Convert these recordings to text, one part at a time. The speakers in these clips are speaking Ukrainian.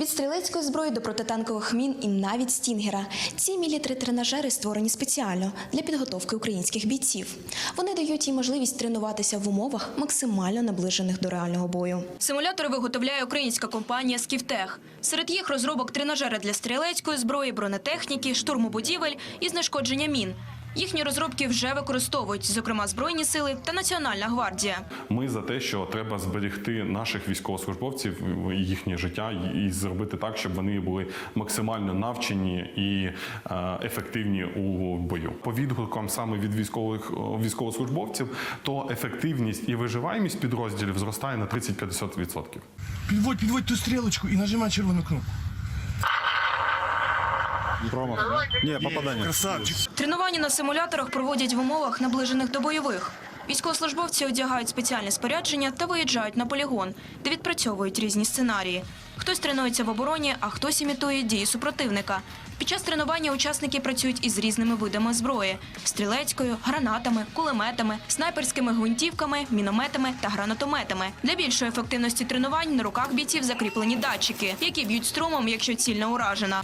Від стрілецької зброї до протитанкових мін і навіть стінгера. Ці мілітари-тренажери створені спеціально для підготовки українських бійців. Вони дають їм можливість тренуватися в умовах максимально наближених до реального бою. Симулятори виготовляє українська компанія Скіфтех. Серед їх розробок тренажери для стрілецької зброї, бронетехніки, штурму будівель і знешкодження мін. Їхні розробки вже використовують, зокрема Збройні сили та Національна гвардія. Ми за те, що треба зберегти наших військовослужбовців їхнє життя, і зробити так, щоб вони були максимально навчені і е, ефективні у бою. По відгукам саме від військових військовослужбовців, то ефективність і виживаємість підрозділів зростає на 30-50%. Підводь, підводь ту стрілочку і нажимай червону кнопку. Промах. Ні, попадання. Красавчик. Тренування на симуляторах проводять в умовах, наближених до бойових. Військовослужбовці одягають спеціальне спорядження та виїжджають на полігон, де відпрацьовують різні сценарії. Хтось тренується в обороні, а хтось імітує дії супротивника. Під час тренування учасники працюють із різними видами зброї: стрілецькою, гранатами, кулеметами, снайперськими гвинтівками, мінометами та гранатометами. Для більшої ефективності тренувань на руках бійців закріплені датчики, які б'ють струмом, якщо ціль не уражена.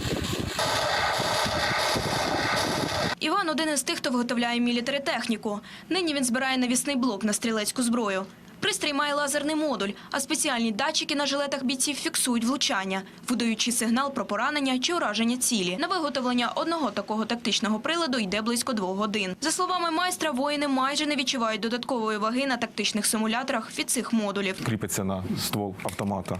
Іван один із тих, хто виготовляє мілітари техніку. Нині він збирає навісний блок на стрілецьку зброю. Пристрій має лазерний модуль, а спеціальні датчики на жилетах бійців фіксують влучання, видаючи сигнал про поранення чи ураження цілі. На виготовлення одного такого тактичного приладу йде близько двох годин. За словами майстра, воїни майже не відчувають додаткової ваги на тактичних симуляторах від цих модулів. Кріпиться на ствол автомата.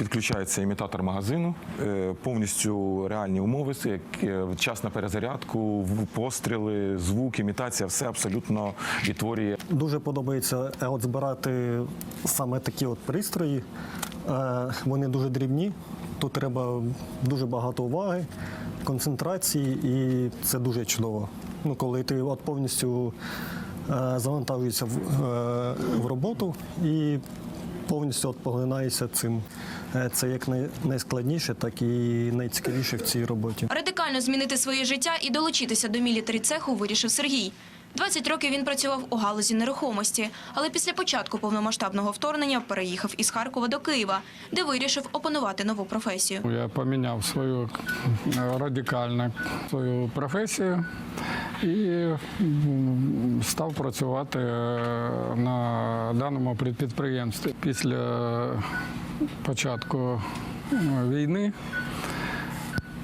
Підключається імітатор магазину, е, повністю реальні умови, е, час на перезарядку, постріли, звук, імітація, все абсолютно відтворює Дуже подобається е, от збирати саме такі от пристрої. Вони дуже дрібні. Тут треба дуже багато уваги, концентрації, і це дуже чудово. Ну, коли ти от повністю завантажуєшся в, в роботу і повністю от поглинаєшся цим. Е, Це як найскладніше, так і найцікавіше в цій роботі. Радикально змінити своє життя і долучитися до мілітарі цеху вирішив Сергій. 20 років він працював у галузі нерухомості, але після початку повномасштабного вторгнення переїхав із Харкова до Києва, де вирішив опанувати нову професію. Я поміняв свою е, радикально свою професію і став працювати е, на даному підприємстві. Після початку е, війни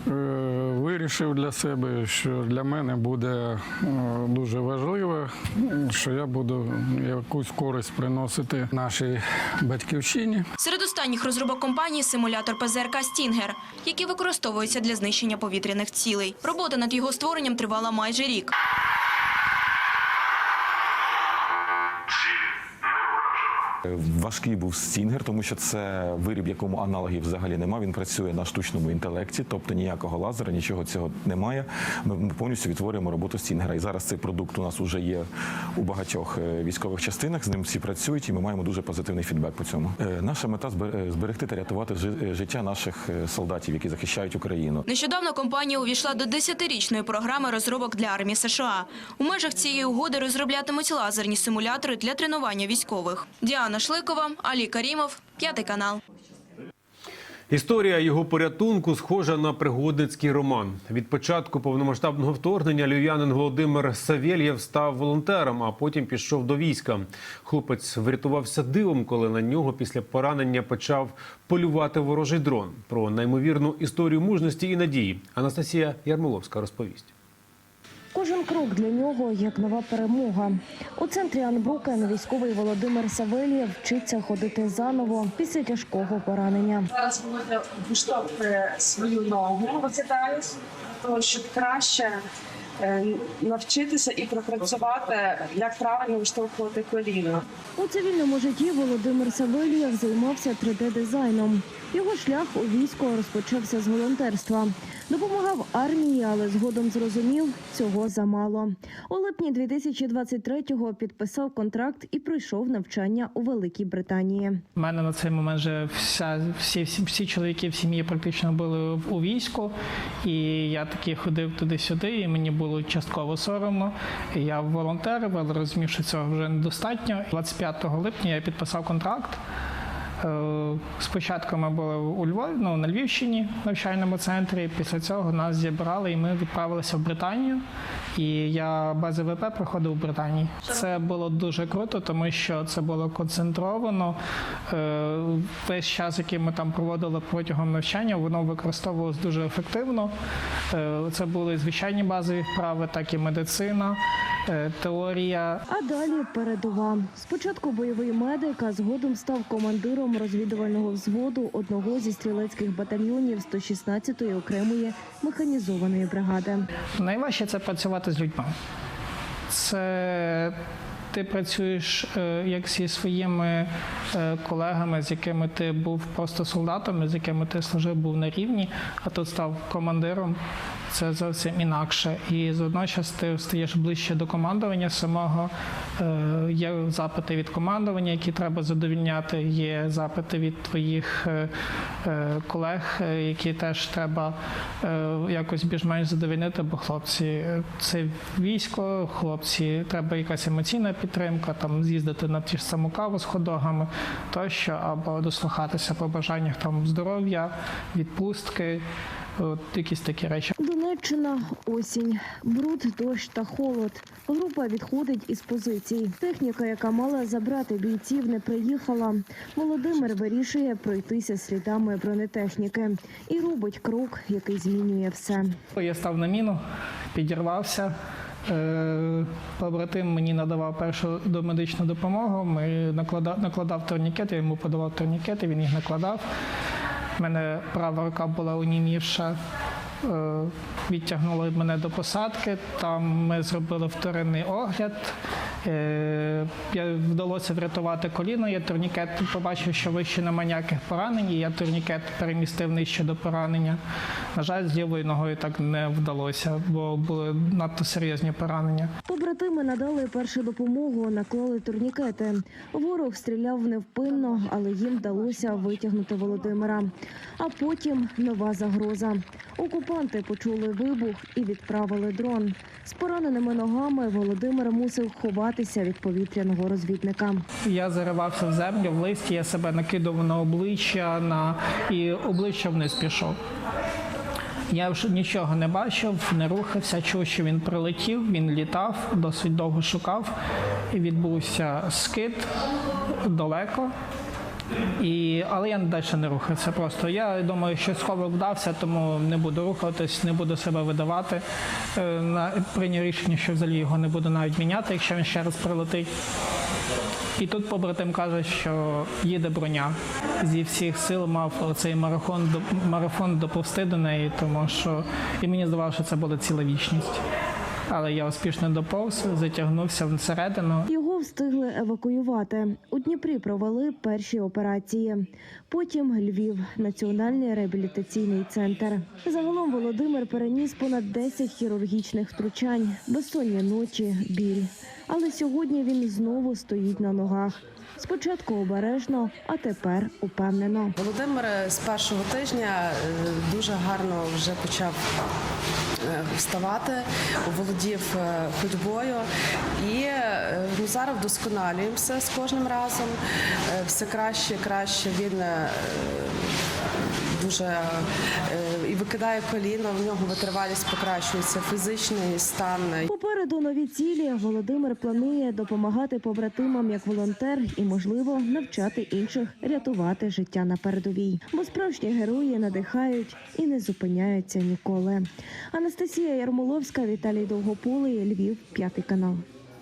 вирішив для себе, що для мене буде е, дуже важливо, що я буду якусь користь приносити нашій батьківщині. Серед останніх розробок компанії симулятор ПЗРК Стінгер, який використовується для знищення повітряних цілей. Робота над його створенням тривала майже рік. Важкий був стінгер, тому що це виріб, якому аналогів взагалі немає. Він працює на штучному інтелекті, тобто ніякого лазера, нічого цього немає. Ми повністю відтворюємо роботу стінгера. І зараз цей продукт у нас вже є у багатьох е, військових частинах. З ним всі працюють, і ми маємо дуже позитивний фідбек по цьому. Е, Наша мета збер- е, зберегти та рятувати жи- е, життя наших е, солдатів, які захищають Україну. Нещодавно компанія увійшла до 10-річної програми розробок для армії США. У межах цієї угоди розроблятимуть лазерні симулятори для тренування військових. Діана Шликова, Алі Карімов, п'ятий канал. Історія його порятунку схожа на пригодницький роман. Від початку повномасштабного вторгнення львів'янин Володимир Савєлєв став волонтером, а потім пішов до війська. Хлопець врятувався дивом, коли на нього після поранення почав полювати ворожий дрон. Про неймовірну історію мужності і надії Анастасія Ярмоловська розповість. Кожен крок для нього як нова перемога. У центрі Анбрукен військовий Володимир Савельєв вчиться ходити заново після тяжкого поранення. Зараз Володя виштовхує свою ногу, викидає, тому щоб краще навчитися і пропрацювати, як правильно виштовхувати коліно. У цивільному житті Володимир Савельєв займався 3D-дизайном. Його шлях у військо розпочався з волонтерства. Допомагав армії, але згодом зрозумів, цього замало. У липні 2023-го підписав контракт і пройшов навчання у Великій Британії. У мене на цей момент вже вся, всі, всі, всі чоловіки в сім'ї практично були у війську, і я таки ходив туди-сюди, і мені було було частково соромно. Я волонтерив, але розумів, що цього вже недостатньо. 25 липня я підписав контракт. Е, Спочатку ми були у Львові, ну, на Львівщині, в навчальному центрі. Після цього нас зібрали і ми відправилися в Британію. І я без ВП проходив у Британії. Це було дуже круто, тому що це було концентровано. Е, Весь час, який ми там проводили протягом навчання, воно використовувалось дуже ефективно. Е, Це були звичайні базові вправи, так і медицина, теорія, А далі передова. Спочатку бойовий медик, а згодом став командиром розвідувального взводу одного зі стрілецьких батальйонів 116-ї окремої механізованої бригади. Найважче це працювати з людьми. Це ти працюєш е, як зі своїми е, колегами, з якими ти був просто солдатом, з якими ти служив, був на рівні, а тут став командиром. Це зовсім інакше. І водночас ти стаєш ближче до командування самого. Е, Є запити від командування, які треба задовільняти. Є запити від твоїх е, е, колег, які теж треба якось більш-менш задовільнити, бо хлопці це військо, хлопці, треба якась емоційна підтримка, там з'їздити на ті ж саму каву з ходогами тощо, або дослухатися по бажаннях там здоров'я, відпустки, от якісь такі речі. Донеччина, осінь, бруд, дощ та холод. Група відходить із позицій. Техніка, яка мала забрати бійців, не приїхала. Володимир вирішує пройтися слідами бронетехніки і робить крок, який змінює все. Я став на міну, підірвався. Е, Побратим мені надавав першу домедичну допомогу. Ми накладав, накладав турнікети, я йому подавав турнікети, він їх накладав. Мене права рука була унімівша. Е, Відтягнули мене до посадки. Там ми зробили вторинний огляд. Е, Я вдалося врятувати коліно. Я турнікет побачив, що вище нема ніяких поранень. і Я турнікет перемістив нижче до поранення. На жаль, з лівою ногою так не вдалося, бо були надто серйозні поранення. Побратими надали першу допомогу, наклали турнікети. Ворог стріляв невпинно, але їм вдалося витягнути Володимира. А потім нова загроза. Окупанти почули вибух і відправили дрон. З пораненими ногами Володимир мусив ховатися від повітряного розвідника. Я заривався в землю, в листі, я себе накидав на обличчя на... і обличчя вниз пішов. Я вже нічого не бачив, не рухався, чув, що він прилетів, він літав, досить довго шукав. І відбувся скид далеко. І, але я далі не рухався. Просто я думаю, що сховок вдався, тому не буду рухатись, не буду себе видавати. Е, прийняв рішення, що взагалі його не буду навіть міняти, якщо він ще раз прилетить. І тут побратим каже, що їде броня. Зі всіх сил мав цей марафон марафон доповсти до неї, тому що і мені здавалося, що це буде ціла вічність. Але я успішно доповз, затягнувся всередину. Його встигли евакуювати. У Дніпрі провели перші операції. Потім Львів, національний реабілітаційний центр. Загалом Володимир переніс понад 10 хірургічних втручань, безсонні ночі, біль. Але сьогодні він знову стоїть на ногах. Спочатку обережно, а тепер упевнено. Володимир з першого тижня е, дуже гарно вже почав е, вставати, володів е, ходьбою. І ну, зараз вдосконалюємося з кожним разом. Все краще краще він дуже е, і викидає коліно, в нього витривалість покращується, фізичний стан Попереду нові цілі. Володимир планує допомагати побратимам як волонтер і, можливо, навчати інших рятувати життя на передовій. Бо справжні герої надихають і не зупиняються ніколи. Анастасія Ярмоловська, Віталій Довгополий, Львів, п'ятий канал.